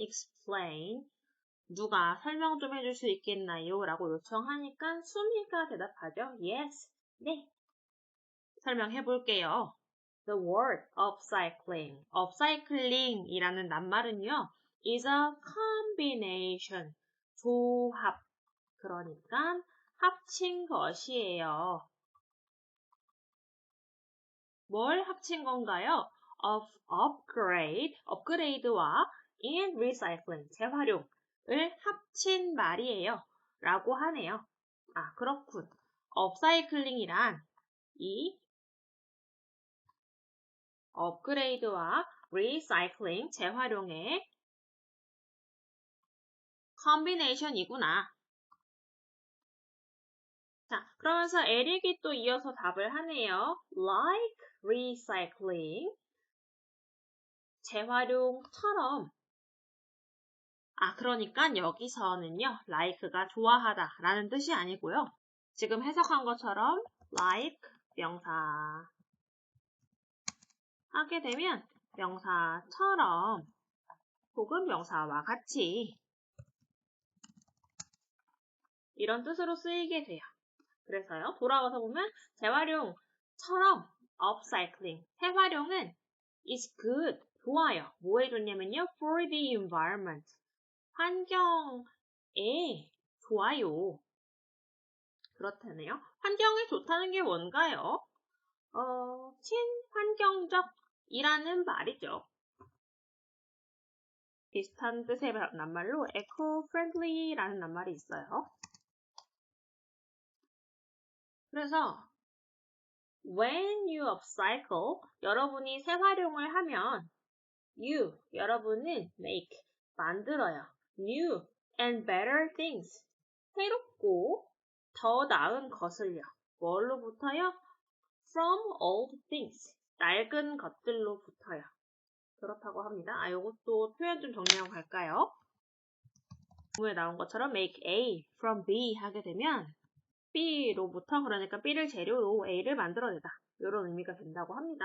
explain? 누가 설명 좀 해줄 수 있겠나요? 라고 요청하니까 수미가 대답하죠. Yes. 네. 설명해 볼게요. The word upcycling. upcycling 이라는 낱말은요. is a combination. 조합. 그러니까 합친 것이에요. 뭘 합친 건가요? of upgrade, 업그레이드와 in recycling, 재활용을 합친 말이에요. 라고 하네요. 아, 그렇군. 업사이클링이란 이 업그레이드와 리사이클링, 재활용의 컨비네이션이구나. 자, 그러면서 에릭이 또 이어서 답을 하네요. Like recycling. 재활용처럼. 아, 그러니까 여기서는요, like가 좋아하다 라는 뜻이 아니고요. 지금 해석한 것처럼 like 명사 하게 되면 명사처럼 혹은 명사와 같이 이런 뜻으로 쓰이게 돼요. 그래서요. 돌아와서 보면 재활용처럼 upcycling, 재활용은 is good, 좋아요. 뭐에 좋냐면요. for the environment, 환경에 좋아요. 그렇다네요. 환경에 좋다는 게 뭔가요? 어, 친환경적이라는 말이죠. 비슷한 뜻의 낱말로 eco-friendly라는 낱말이 있어요. 그래서 when you upcycle 여러분이 재활용을 하면 you 여러분은 make 만들어요. New and better things 새롭고 더 나은 것을요. 뭘로부터요? from old things 낡은 것들로부터요. 그렇다고 합니다. 아, 요것도 표현 좀 정리하고 갈까요? 문에 나온 것처럼 make A from B 하게 되면 B로부터 그러니까 B를 재료로 A를 만들어내다 이런 의미가 된다고 합니다.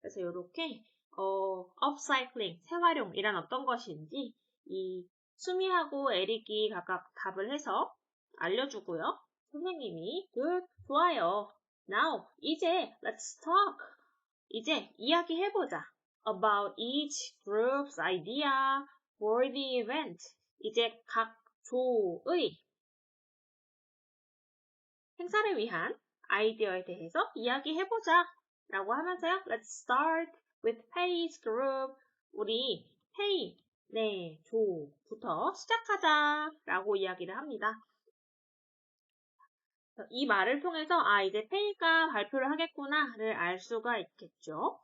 그래서 이렇게 어, upcycling, 재활용이란 어떤 것인지 이 수미하고 에릭이 각각 답을 해서 알려주고요. 선생님이 good, 좋아요. Now, 이제 let's talk. 이제 이야기해보자. About each group's idea for the event. 이제 각 조의 행사를 위한 아이디어에 대해서 이야기해보자 라고 하면서요. Let's start with Pay's group. 우리 Pay, 네, 조부터 시작하자 라고 이야기를 합니다. 이 말을 통해서 아 이제 페이가 발표를 하겠구나를 알 수가 있겠죠.